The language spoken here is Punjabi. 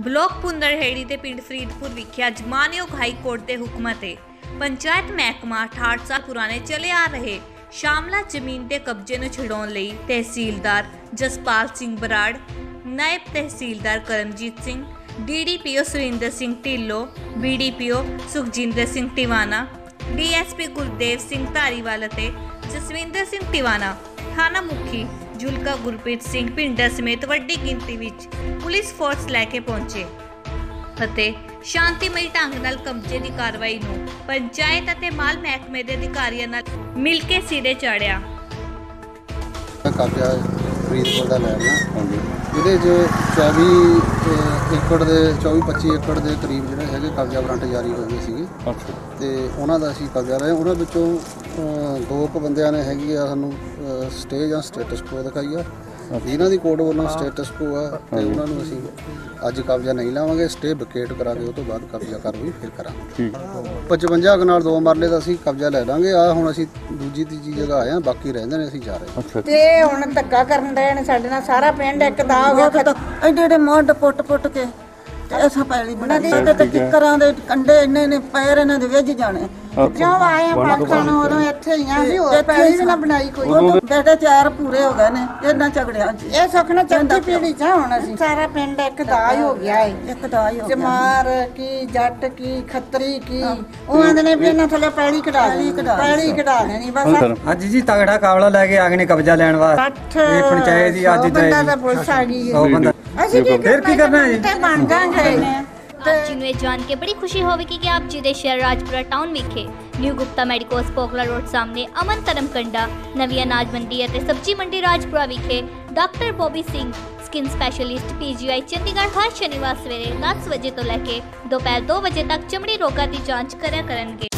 ਬਲਾਕ ਪੁੰਦਰਹੇੜੀ ਦੇ ਪਿੰਡ ਫਰੀਦਪੁਰ ਵਿਖੇ ਅੱਜ ਮਾਨਯੋਗ ਹਾਈ ਕੋਰਟ ਦੇ ਹੁਕਮਾਂ ਤੇ ਪੰਚਾਇਤ ਮਹਿਕਮਾ 68 ਸਾਲ ਪੁਰਾਣੇ ਚਲੇ ਆ ਰਹੇ ਸ਼ਾਮਲਾ ਜ਼ਮੀਨ ਦੇ ਕਬਜ਼ੇ ਨੂੰ ਛਡਾਉਣ ਲਈ ਤਹਿਸੀਲਦਾਰ ਜਸਪਾਲ ਸਿੰਘ ਬਰਾੜ, ਨਾਇਬ ਤਹਿਸੀਲਦਾਰ Karamjit Singh, DDPO Surinder Singh Dhillon, BDPO Sukhjinder Singh Tiwana, DSP Gurdev Singh Dhariwal ਅਤੇ ਜਸਵਿੰਦਰ ਸਿੰਘ ਟਿਵਾਣਾ, ਥਾਣਾ ਮੁਖੀ ਜੁਲਕਾ ਗੁਰਪ੍ਰੀਤ ਸਿੰਘ ਪਿੰਡਾ ਸਮੇਤ ਵੱਡੀ ਗਿਣਤੀ ਵਿੱਚ ਪੁਲਿਸ ਫੋਰਸ ਲੈ ਕੇ ਪਹੁੰਚੇ ਅਤੇ ਸ਼ਾਂਤੀਮਈ ਢੰਗ ਨਾਲ ਕਬਜ਼ੇ ਦੀ ਕਾਰਵਾਈ ਨੂੰ ਪੰਚਾਇਤ ਅਤੇ ਮਾਲ ਮਹਿਕਮੇ ਦੇ ਅਧਿਕਾਰੀਆਂ ਨਾਲ ਮਿਲ ਕੇ ਸਿਰੇ ਚਾੜਿਆ। ਕਬਜ਼ਾ ਫਰੀਦਕੋਟ ਦਾ ਲੈ ਲਿਆ ਇਹਦੇ 'ਚ 24 ਅਹ, ਏਕੜ ਦੇ 24 25 ਏਕੜ ਦੇ ਕਰੀਬ ਜਿਹੜੇ ਹੈਗੇ ਕਬਜ਼ਾ ਵਾਰੰਟ ਜਾਰੀ ਹੋਏ ਹੋਏ ਸੀਗੇ। ਅੱਛਾ। ਤੇ ਉਹਨਾਂ ਦਾ ਅਸੀਂ ਕਬਜ਼ਾ ਲਿਆ। ਉਹਨਾਂ ਵਿੱਚੋਂ ਅਹ, ਦੋ ਕੁ ਬੰਦਿਆਂ ਨੇ ਹੈਗੀ ਆ ਸਾਨੂੰ ਸਟੇ ਜਾਂ ਸਟੇਟਸ ਕੋ ਦਿਖਾਈ ਆ। ਇਹਨਾਂ ਦੀ ਕੋਰਟ ਵੱਲੋਂ ਸਟੇਟਸ ਕੋ ਆ ਤੇ ਉਹਨਾਂ ਨੂੰ ਅਸੀਂ ਅੱਜ ਕਬਜ਼ਾ ਨਹੀਂ ਲਾਵਾਂਗੇ ਸਟੇ ਵਿਕੇਟ ਕਰਾ ਕੇ ਉਹ ਤੋਂ ਬਾਅਦ ਕਬਜ਼ਾ ਕਰਵਾਈ ਫਿਰ ਕਰਾਂਗੇ। ਠੀਕ। 55 ਕਨਾਲ ਦੋ ਮਰਲੇ ਦਾ ਅਸੀਂ ਕਬਜ਼ਾ ਲੈ ਲਾਂਗੇ। ਆ ਹੁਣ ਅਸੀਂ ਦੂਜੀ ਤੀਜੀ ਜਗ੍ਹਾ ਆਏ ਆ ਬਾਕੀ ਰਹਿੰਦੇ ਨੇ ਅਸੀਂ ਜਾ ਰਹੇ ਤੇ ਹੁਣ ਧੱਕਾ ਕਰਨ ਦੇ ਨੇ ਸਾਡੇ ਨਾਲ ਸਾਰਾ ਪਿੰਡ ਇੱਕ ਦਾ ਹੋ ਗਿਆ ਐਡੇ ਐਡੇ ਮੁੱਢ ਪੁੱਟ ਪੁੱਟ ਕੇ। ਐਸਾ ਪੈਲੀ ਬਣਾ ਦੀ ਤੇ ਤੇ ਕਿੱਕਰਾਂ ਦੇ ਕੰਡੇ ਇੰਨੇ ਨੇ ਪੈਰ ਇਹਨਾਂ ਦੇ ਵਿੱਚ ਜਾਣੇ। ਕਿਉਂ ਆਏ ਆ ਪਾਕਿਸਤਾਨ ਉਦੋਂ ਇੱਥੇ ਹੀ ਆ ਸੀ ਹੋਰ ਪੈਲੀ ਵੀ ਨਾ ਬਣਾਈ ਕੋਈ। ਉਹ ਤਾਂ ਬੇਟੇ ਚਾਰ ਪੂਰੇ ਹੋ ਗਏ ਨੇ ਇਹਨਾਂ ਝਗੜਿਆਂ 'ਚ। ਇਹ ਸੁਖਣਾ ਚੌਥੀ ਪੀੜੀ ਚ ਹੁਣ ਅਸੀਂ। ਸਾਰਾ ਪਿੰਡ ਇੱਕ ਦਾ ਹੀ ਹੋ ਗਿਆ ਏ। ਇੱਕ ਦਾ ਹੀ ਹੋ ਗਿਆ। ਜਮਾਰ ਕੀ ਜੱਟ ਕੀ ਖੱਤਰੀ ਕੀ ਉਹ ਆਂਦੇ ਨੇ ਵੀ ਇਹਨਾਂ ਥੱਲੇ ਪੈਲੀ ਕਢਾ ਲੈਣੀ ਪੈਲੀ ਕਢਾ ਲੈਣੀ ਬਸ ਅੱਜ ਜੀ ਤਗੜਾ ਕਾਬਲਾ ਲੈ ਕੇ ਆ ਗਏ ਨੇ ਕਬਜ਼ਾ ਲੈਣ ਵਾਸਤੇ। ਇਹ ਪੰਚਾਇਤ ਦੀ ਅੱਜ ਬੰਦਾ ਤਾਂ ਪੁਲਿਸ ਆ ਗਈ ਸੌ ਏ। ਬੰਦਾ ਅਸੀਂ ਕੀ ਫਿਰ ਕੀ ਕਰਨਾ ਹੈ? ਤੇ ਬਣ ਜਾਾਂਗੇ ਆਪ ਜੀ ਨੂੰ ਇਹ ਜਾਣ ਕੇ ਬੜੀ ਖੁਸ਼ੀ ਹੋਵੇਗੀ ਕਿ ਆਪ ਜੀ ਦੇ ਸ਼ਹਿਰ ਰਾਜਪੁਰਾ ਟਾਊਨ ਵਿਖੇ ਨਿਊ ਗੁਪਤਾ ਮੈਡੀਕੋਸ ਪੋਕਲਾ ਰੋਡ ਸਾਹਮਣੇ ਅਮਨ ਧਰਮ ਕੰਡਾ ਨਵੀਂ ਅਨਾਜ ਮੰਡੀ ਅਤੇ ਸਬਜ਼ੀ ਮੰਡੀ ਰਾਜਪੁਰਾ ਵਿਖੇ doctor Bobby Singh skin specialist PGI Chandigarh ਹਰ ਸ਼ਨੀਵਾਰ ਸਵੇਰੇ 10 ਵਜੇ ਤੋਂ ਲੈ ਕੇ ਦੁਪਹਿਰ 2 ਵਜੇ ਤੱਕ ਚਮੜੀ ਰੋਗਾਂ ਦੀ ਜਾਂਚ ਕਰਿਆ ਕਰਨਗੇ।